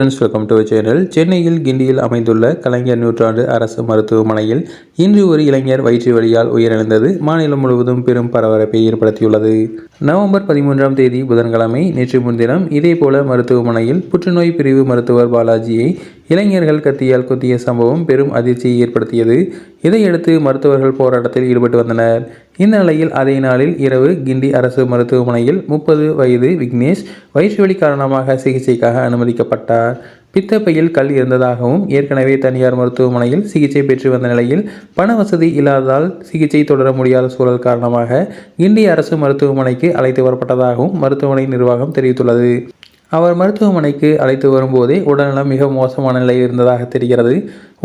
Friends welcome to channel. சென்னையில் கிண்டியில் அமைந்துள்ள கலைஞர் நூற்றாண்டு அரசு மருத்துவமனையில் இன்று ஒரு இளைஞர் வயிற்று வழியால் உயிரிழந்தது. மாநிலம் முழுவதும் பெரும் பரபரப்பை ஏற்படுத்தியுள்ளது. நவம்பர் பதிமூன்றாம் தேதி புதன்கிழமை நேற்று முன்தினம் இதேபோல மருத்துவமனையில் புற்றுநோய் பிரிவு மருத்துவர் பாலாஜியை இளைஞர்கள் கத்தியால் குத்திய சம்பவம் பெரும் அதிர்ச்சியை ஏற்படுத்தியது. இதையடுத்து மருத்துவர்கள் போராட்டத்தில் ஈடுபட்டு வந்தனர். இந்த நிலையில் அதே நாளில் இரவு கிண்டி அரசு மருத்துவமனையில் முப்பது வயது விக்னேஷ் வயிற்றுவலி காரணமாக சிகிச்சைக்காக அனுமதிக்கப்பட்டார். பித்தப்பையில் கல் இருந்ததாகவும் ஏற்கனவே தனியார் மருத்துவமனையில் சிகிச்சை பெற்று வந்த நிலையில் பண வசதி இல்லாததால் சிகிச்சை தொடர முடியாத சூழல் காரணமாக கிண்டி அரசு மருத்துவமனைக்கு அழைத்து வரப்பட்டதாகவும் மருத்துவமனை நிர்வாகம் தெரிவித்துள்ளது. அவர் மருத்துவமனைக்கு அழைத்து வரும்போதே உடல்நலம் மிக மோசமான நிலையில் இருந்ததாக தெரிகிறது.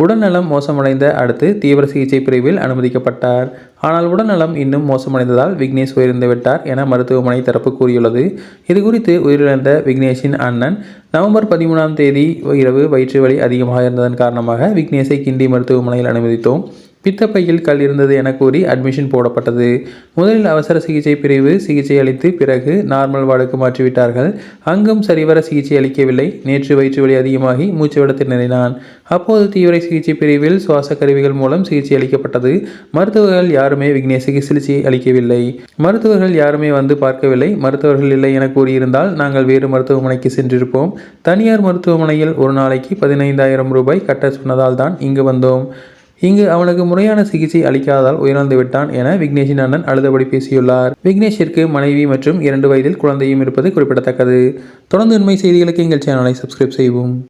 உடல்நலம் மோசமடைந்த அடுத்து தீவிர சிகிச்சை பிரிவில் அனுமதிக்கப்பட்டார். ஆனால் உடல்நலம் இன்னும் மோசமடைந்ததால் விக்னேஷ் உயிரிழந்து விட்டார் என மருத்துவமனை தரப்பு கூறியுள்ளது. இதுகுறித்து உயிரிழந்த விக்னேஷின் அண்ணன் நவம்பர் பதிமூணாம் தேதி இரவு வயிற்று வலி அதிகமாக இருந்ததன் காரணமாக விக்னேஷை கிண்டி மருத்துவமனையில் அனுமதித்தோம். பித்தப்பையில் கல் இருந்தது என கூறி அட்மிஷன் போடப்பட்டது. முதலில் அவசர சிகிச்சை பிரிவு சிகிச்சை அளித்து பிறகு நார்மல் வார்டுக்கு மாற்றிவிட்டார்கள். அங்கும் சரிவர சிகிச்சை அளிக்கவில்லை. நேற்று வயிற்று வலி அதிகமாகி மூச்சு விட திணறினான் அப்போது தீவிர சிகிச்சை பிரிவில் சுவாச கருவிகள் மூலம் சிகிச்சை அளிக்கப்பட்டது. மருத்துவர்கள் யாருமே விக்னேஷுக்கு சிகிச்சை அளிக்கவில்லை. மருத்துவர்கள் யாருமே வந்து பார்க்கவில்லை. மருத்துவர்கள் இல்லை என கூறியிருந்தால் நாங்கள் வேறு மருத்துவமனைக்கு சென்றிருப்போம். தனியார் மருத்துவமனையில் ஒரு நாளைக்கு பதினைந்தாயிரம் ரூபாய் கட்ட சொன்னதால் தான் இங்கு வந்தோம். இங்கு அவனுக்கு முறையான சிகிச்சை அளிக்காததால் உயிரிழந்து விட்டான் என விக்னேஷின் அண்ணன் அழுதபடி பேசியுள்ளார். விக்னேஷிற்கு மனைவி மற்றும் இரண்டு வயதில் குழந்தையும் இருப்பது குறிப்பிடத்தக்கது. தொடர்ந்து உண்மை செய்திகளுக்கு எங்கள் சேனலை சப்ஸ்கிரைப் செய்வோம்